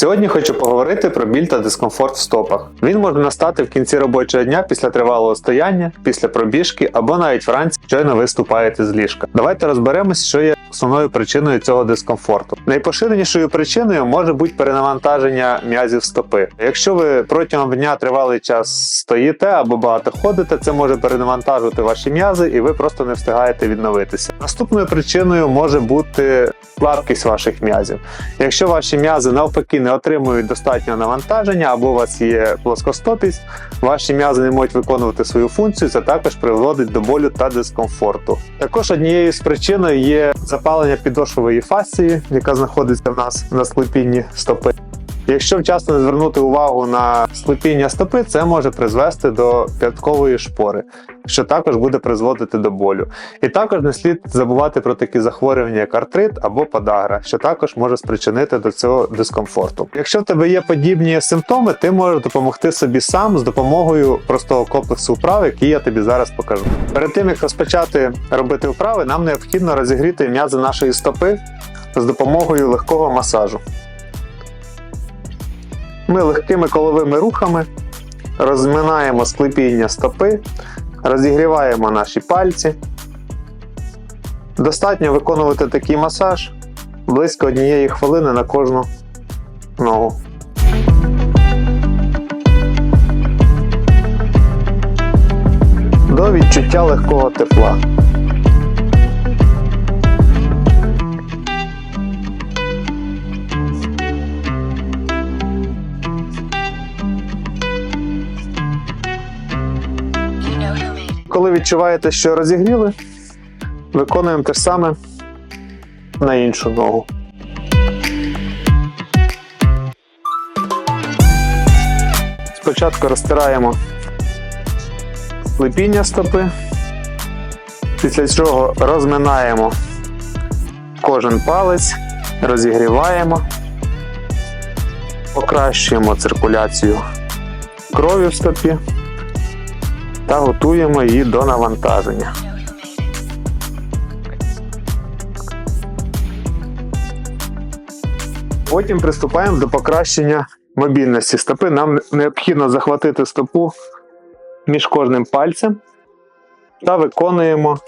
Сьогодні хочу поговорити про біль та дискомфорт в стопах. Він може настати в кінці робочого дня після тривалого стояння, після пробіжки або навіть вранці щойно ви ступаєте з ліжка. Давайте розберемось, що є основною причиною цього дискомфорту. Найпоширенішою причиною може бути перенавантаження м'язів стопи. Якщо ви протягом дня тривалий час стоїте або багато ходите, це може перенавантажувати ваші м'язи, і ви просто не встигаєте відновитися. Наступною причиною може бути слабкість ваших м'язів. Якщо ваші м'язи навпаки не отримують достатнього навантаження, або у вас є плоскостопість, ваші м'язи не можуть виконувати свою функцію, це також приводить до болю та дискомфорту. Також однією з причин є запалення підошвової фасції, яка знаходиться в нас на склепінні стопи. Якщо вчасно не звернути увагу на склепіння стопи, це може призвести до п'яткової шпори, що також буде призводити до болю. І також не слід забувати про такі захворювання, як артрит або подагра, що також може спричинити до цього дискомфорту. Якщо в тебе є подібні симптоми, ти можеш допомогти собі сам з допомогою простого комплексу вправ, який я тобі зараз покажу. Перед тим як розпочати робити вправи, нам необхідно розігріти м'язи нашої стопи з допомогою легкого масажу. Ми легкими коловими рухами розминаємо склепіння стопи, розігріваємо наші пальці. Достатньо виконувати такий масаж близько однієї хвилини на кожну ногу. До відчуття легкого тепла. Відчуваєте, що розігріли, виконуємо те ж саме на іншу ногу. Спочатку розтираємо липіння стопи, після чого розминаємо кожен палець, розігріваємо, покращуємо циркуляцію крові в стопі та готуємо її до навантаження. Потім приступаємо до покращення мобільності стопи. Нам необхідно захватити стопу між кожним пальцем та виконуємо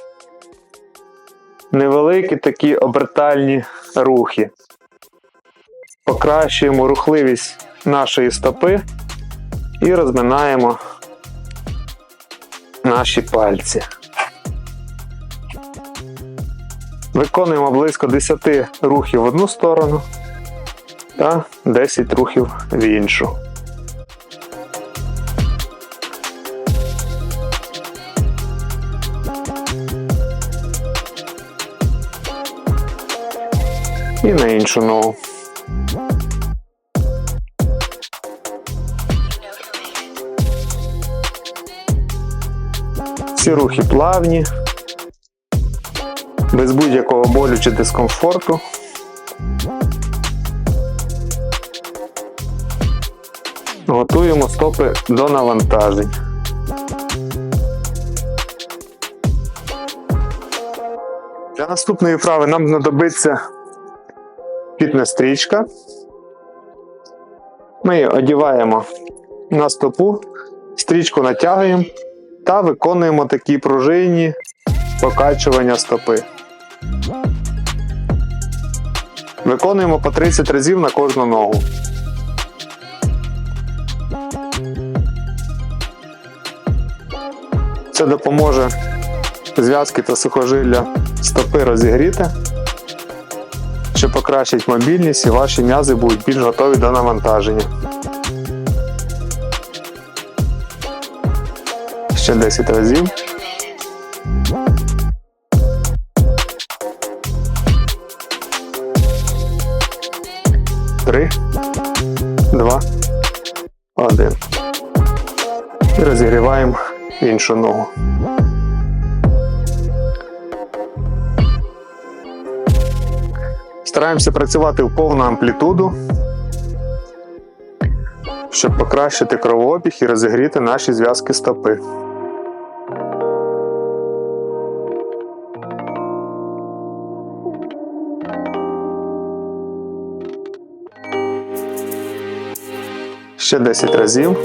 невеликі такі обертальні рухи. Покращуємо рухливість нашої стопи і розминаємо наші пальці. Виконуємо близько 10 рухів в одну сторону та 10 рухів в іншу. І на іншу ногу. Всі рухи плавні, без будь-якого болю чи дискомфорту. Готуємо стопи до навантажень. Для наступної вправи нам знадобиться фітнес-стрічка. Ми її одіваємо на стопу, стрічку натягуємо та виконуємо такі пружинні покачування стопи. Виконуємо по 30 разів на кожну ногу. Це допоможе зв'язки та сухожилля стопи розігріти, що покращить мобільність і ваші м'язи будуть більш готові до навантаження. Ще 10 разів. Три, два, один. І розігріваємо іншу ногу. Стараємося працювати в повну амплітуду, щоб покращити кровообіг і розігріти наші зв'язки стопи. Ще 10 разів.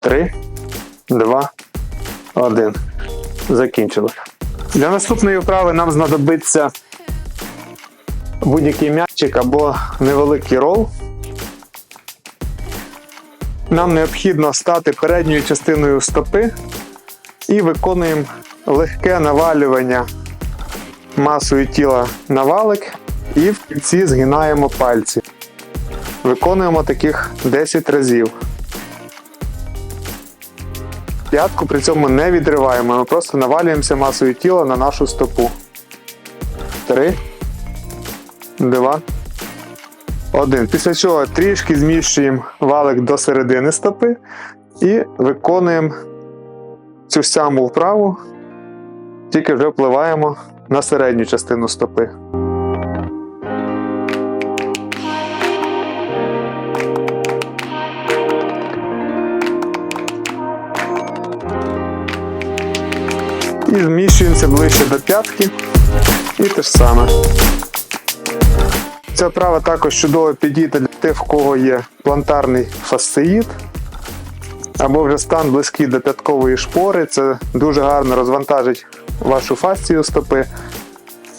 Три, два, один. Закінчили. Для наступної вправи нам знадобиться будь-який м'ячик або невеликий рол. Нам необхідно стати передньою частиною стопи і виконуємо легке навалювання масою тіла на валик і в кінці згинаємо пальці. Виконуємо таких 10 разів. П'ятку при цьому не відриваємо, ми просто навалюємося масою тіла на нашу стопу. Три, два, один. Після чого трішки зміщуємо валик до середини стопи і виконуємо цю саму вправу, тільки вже впливаємо на середню частину стопи. І зміщуємося ближче до п'ятки. І те ж саме. Ця вправа також чудово підійде для тих, в кого є плантарний фасциїт, або вже стан близький до п'яткової шпори. Це дуже гарно розвантажить вашу фасцію стопи,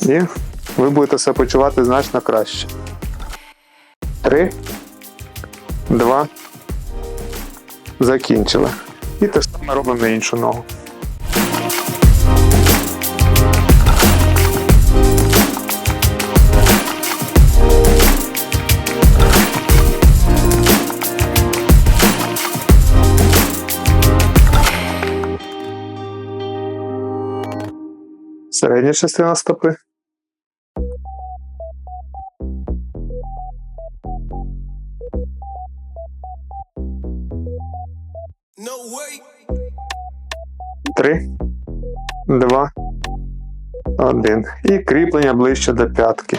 і ви будете себе почувати значно краще. Три, два. Закінчили. І те саме робимо на іншу ногу. Середня частина стопи. Три, два, один. І кріплення ближче до п'ятки.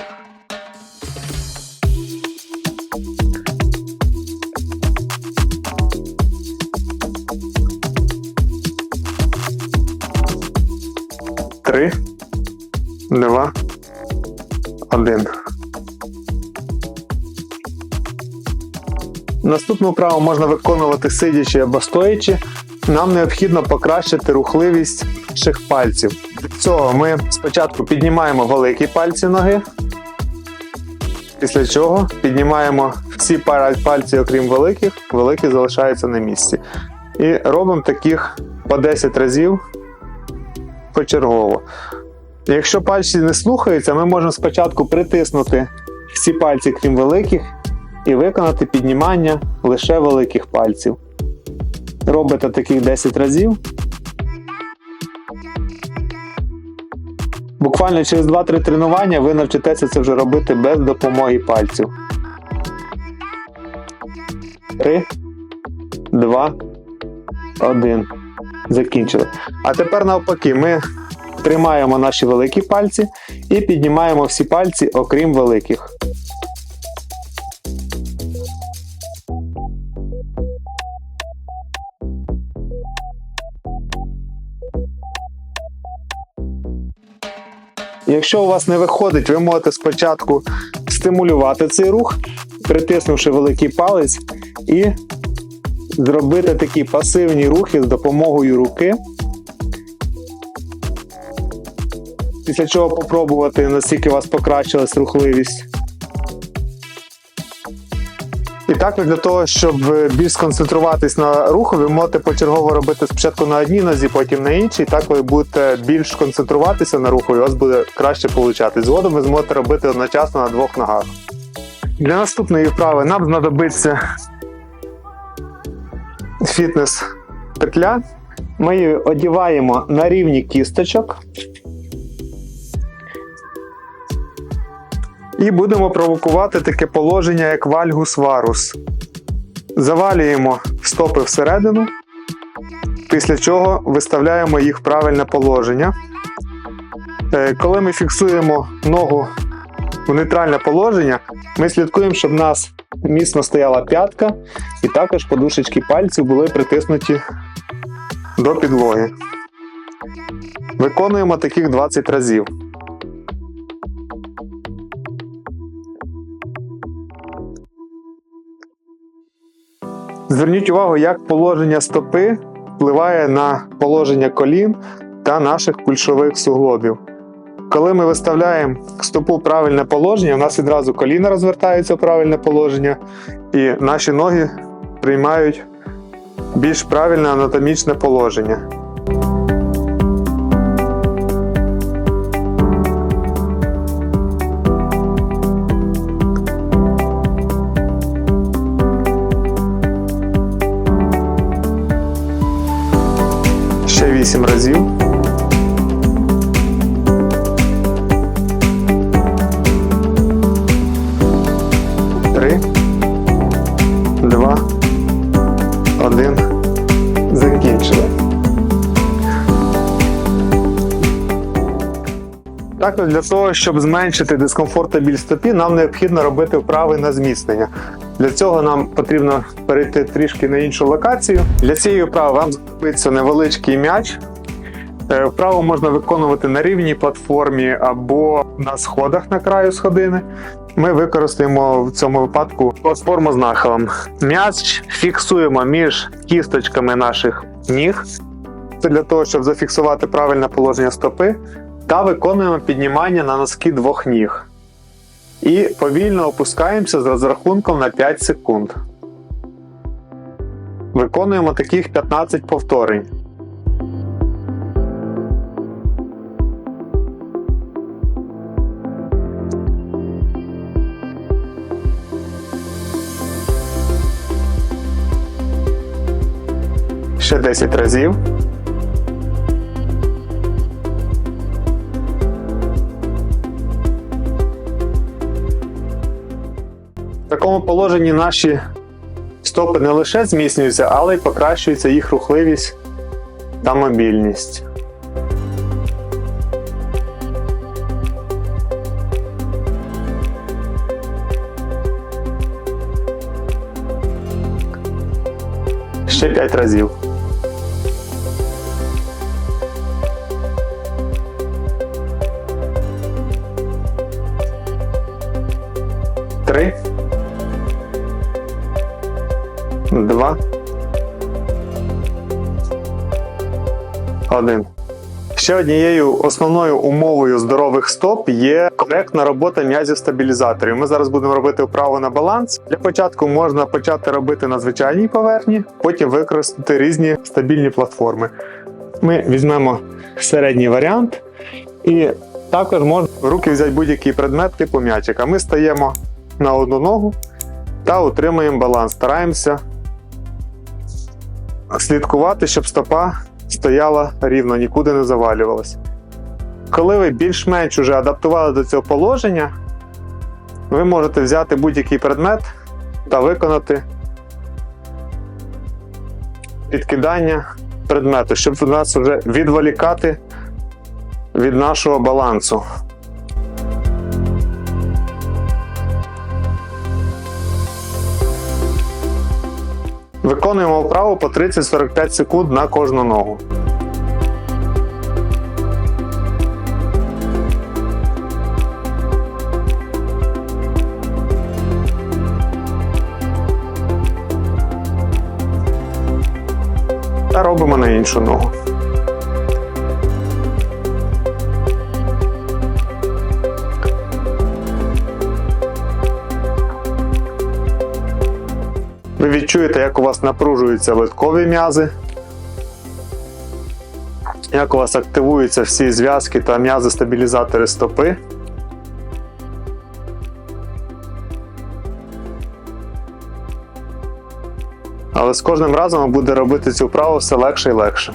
Три, два, один. Наступну вправу можна виконувати сидячи або стоячи. Нам необхідно покращити рухливість наших пальців. Для цього ми спочатку піднімаємо великі пальці ноги, після чого піднімаємо всі пальці, окрім великих, великі залишаються на місці. І робимо таких по 10 разів почергово. Якщо пальці не слухаються, ми можемо спочатку притиснути всі пальці, крім великих, і виконати піднімання лише великих пальців. Робите таких 10 разів. Буквально через 2-3 тренування ви навчитеся це вже робити без допомоги пальців. 3, 2, 1. Закінчили. А тепер навпаки, ми тримаємо наші великі пальці і піднімаємо всі пальці, окрім великих. Якщо у вас не виходить, ви можете спочатку стимулювати цей рух, притиснувши великий палець, і зробити такі пасивні рухи з допомогою руки. Після чого попробувати, наскільки у вас покращилась рухливість. І також для того, щоб більш сконцентруватись на руху, ви можете почергово робити спочатку на одній нозі, потім на іншій. Так ви будете більш концентруватися на руху, і у вас буде краще получати. Згодом ви зможете робити одночасно на двох ногах. Для наступної вправи нам знадобиться фітнес-петля. Ми її одіваємо на рівні кісточок. І будемо провокувати таке положення, як вальгус варус. Завалюємо стопи всередину, після чого виставляємо їх в правильне положення. Е, Коли ми фіксуємо ногу в нейтральне положення, ми слідкуємо, щоб в нас міцно стояла п'ятка, і також подушечки пальців були притиснуті до підлоги. Виконуємо таких 20 разів. Зверніть увагу, як положення стопи впливає на положення колін та наших кульшових суглобів. Коли ми виставляємо стопу в правильне положення, у нас відразу коліна розвертаються в правильне положення, і наші ноги приймають більш правильне анатомічне положення. 8 разів. Три, два, один. Закінчили. Також для того, щоб зменшити дискомфорт та біль стопі, нам необхідно робити вправи на зміцнення. Для цього нам потрібно перейти трішки на іншу локацію. Для цієї вправи вам знадобиться невеличкий м'яч. Е, Вправу можна виконувати на рівній платформі або на сходах на краю сходини. Ми використаємо в цьому випадку платформу з нахилом. М'яч фіксуємо між кісточками наших ніг. Це для того, щоб зафіксувати правильне положення стопи, та виконуємо піднімання на носки двох ніг. І повільно опускаємося з розрахунком на 5 секунд. Виконуємо таких 15 повторень. Ще 10 разів. В такому положенні наші стопи не лише зміцнюються, але й покращується їх рухливість та мобільність. Ще 5 разів. Три. Два. Один. Ще однією основною умовою здорових стоп є коректна робота м'язів стабілізаторів. Ми зараз будемо робити вправу на баланс. Для початку можна почати робити на звичайній поверхні, потім використати різні стабільні платформи. Ми візьмемо середній варіант і також можна руки взяти будь-який предмет типу м'ячика. Ми стаємо на одну ногу та утримуємо баланс. Стараємося слідкувати, щоб стопа стояла рівно, нікуди не завалювалась. Коли ви більш-менш уже адаптували до цього положення, ви можете взяти будь-який предмет та виконати підкидання предмету, щоб нас вже відволікати від нашого балансу. Виконуємо вправу по 30-45 секунд на кожну ногу. Та робимо на іншу ногу. Ви відчуєте, як у вас напружуються литкові м'язи, як у вас активуються всі зв'язки та м'язи-стабілізатори стопи. Але з кожним разом буде робити цю вправу все легше і легше.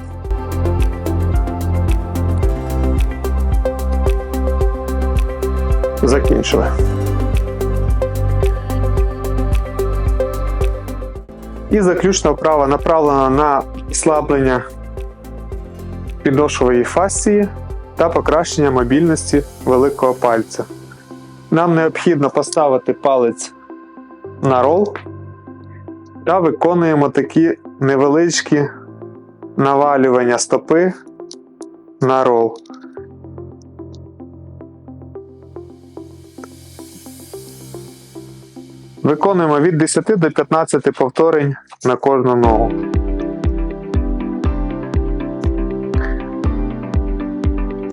Закінчили. І заключна вправа направлена на ослаблення підошвової фасції та покращення мобільності великого пальця. Нам необхідно поставити палець на рол та виконуємо такі невеличкі навалювання стопи на рол. Виконуємо від 10 до 15 повторень на кожну ногу.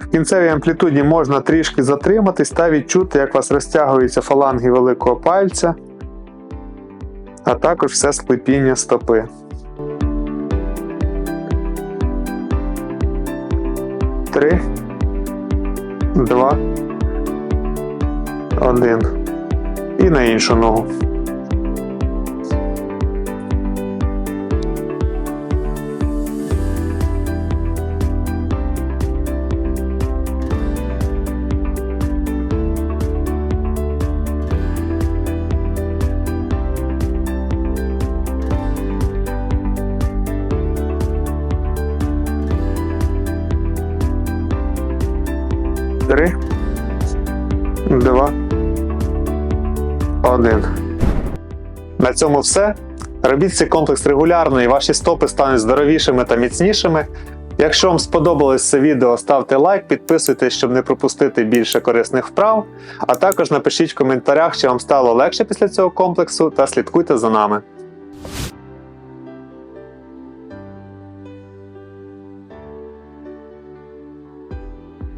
В кінцевій амплітуді можна трішки затриматись та відчути, як у вас розтягуються фаланги великого пальця, а також все склепіння стопи. Три, два, один. І на іншу ногу. Три, два, один. На цьому все. Робіть цей комплекс регулярно і ваші стопи стануть здоровішими та міцнішими. Якщо вам сподобалось це відео, ставте лайк, підписуйтесь, щоб не пропустити більше корисних вправ. А також напишіть в коментарях, чи вам стало легше після цього комплексу, та слідкуйте за нами.